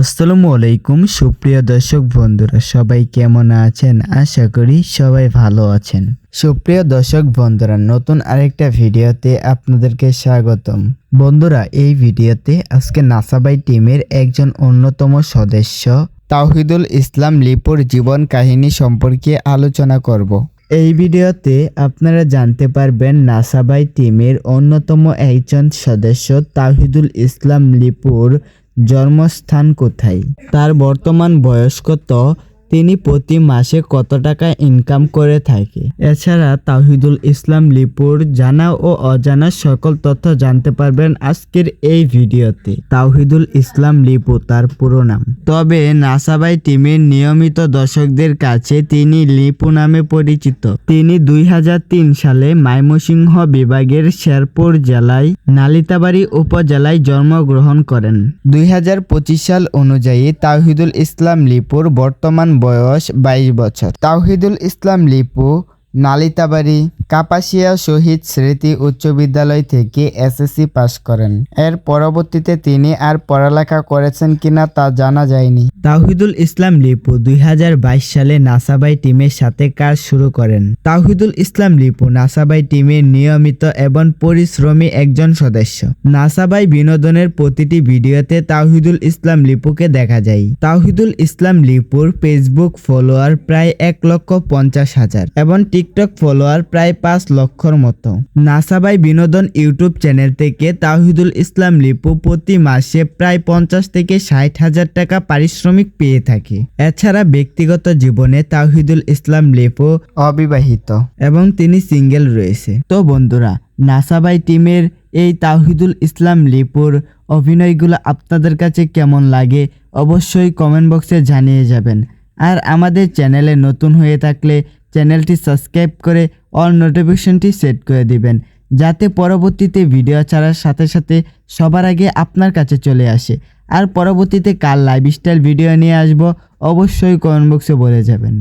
আসসালামু আলাইকুম, সুপ্রিয় দর্শক বন্ধুরা, সবাই কেমন আছেন? আশা করি সবাই ভালো আছেন। সুপ্রিয় দর্শক বন্ধুরা, নতুন আরেকটা ভিডিওতে আপনাদেরকে স্বাগতম। বন্ধুরা, এই ভিডিওতে আজকে নাসাবাই টিমের একজন অন্যতম সদস্য তাওহিদুল ইসলাম লিপুর জীবন কাহিনী সম্পর্কে আলোচনা করব। এই ভিডিওতে আপনারা জানতে পারবেন নাসাবাই টিমের অন্যতম একজন সদস্য তাহিদুল ইসলাম লিপুর জন্মস্থান কোথায়? তার বর্তমান বয়স কত? তিনি প্রতি মাসে কত টাকা ইনকাম করে থাকে? এছাড়া তাহিদুল ইসলাম লিপুর জানা ও অজানা সকল তথ্য জানতে পারবেন আজকের এই ভিডিওতে। তাহিদুল ইসলাম লিপু তার পুরো নাম। তবে নাসাবাই টিমের নিয়মিত দর্শকদের কাছে তিনি লিপু নামে পরিচিত। তিনি দুই হাজার তিন সালে মাইমসিংহ বিভাগের শেরপুর জেলায় নালিতাবাড়ি উপজেলায় জন্মগ্রহণ করেন। দুই হাজার পঁচিশ সাল অনুযায়ী তাহিদুল ইসলাম লিপুর বর্তমান বয়স বাইশ বছর। তাওহিদুল ইসলাম লিপু নালিতাবাড়ি কাপাসিয়া শহীদ স্মৃতি উচ্চ বিদ্যালয় থেকে এসএসসি পাশ করেন। এর পরবর্তীতে তিনি আর পড়ালেখা করেছেন কিনা তা জানা যায়নি। তাহিদুল ইসলাম লিপু দুই সালে নাসাবাই টিমের সাথে কাজ শুরু করেন। তাহিদুল ইসলাম লিপু নাসাবাই টিমের নিয়মিত এবং পরিশ্রমী একজন সদস্য। নাসাবাই বিনোদনের প্রতিটি ভিডিওতে তাহিদুল ইসলাম লিপুকে দেখা যায়। তাহিদুল ইসলাম লিপুর ফেসবুক ফলোয়ার প্রায় এক লক্ষ পঞ্চাশ হাজার এবং টিকটক ফলোয়ার প্রায় পাঁচ লক্ষর মতো। নাসাবাই বিনোদন ইউটিউব চ্যানেল থেকে তাহিদুল ইসলাম লিপু প্রতি মাসে প্রায় পঞ্চাশ থেকে ষাট হাজার টাকা পারিশ্রমিক পেয়ে থাকে। এছাড়া ব্যক্তিগত জীবনে তাহিদুল ইসলাম লিপু অবিবাহিত এবং তিনি সিঙ্গেল রয়েছে। তো বন্ধুরা নাসাবাই টিমের এই তাহিদুল ইসলাম লিপুর অভিনয়গুলো আপনাদের কাছে কেমন লাগে অবশ্যই কমেন্ট বক্সে জানিয়ে যাবেন। আর আমাদের চ্যানেলে নতুন হয়ে থাকলে চ্যানেলটি সাবস্ক্রাইব করে অল নোটিফিকেশনটি সেট করে দিবেন, যাতে পরবর্তীতে ভিডিও ছাড়ার সাথে সাথে সবার আগে আপনার কাছে চলে আসে। আর পরবর্তীতে কার লাইফস্টাইল ভিডিও নিয়ে আসব, অবশ্যই কমেন্ট বক্সে বলে যাবেন।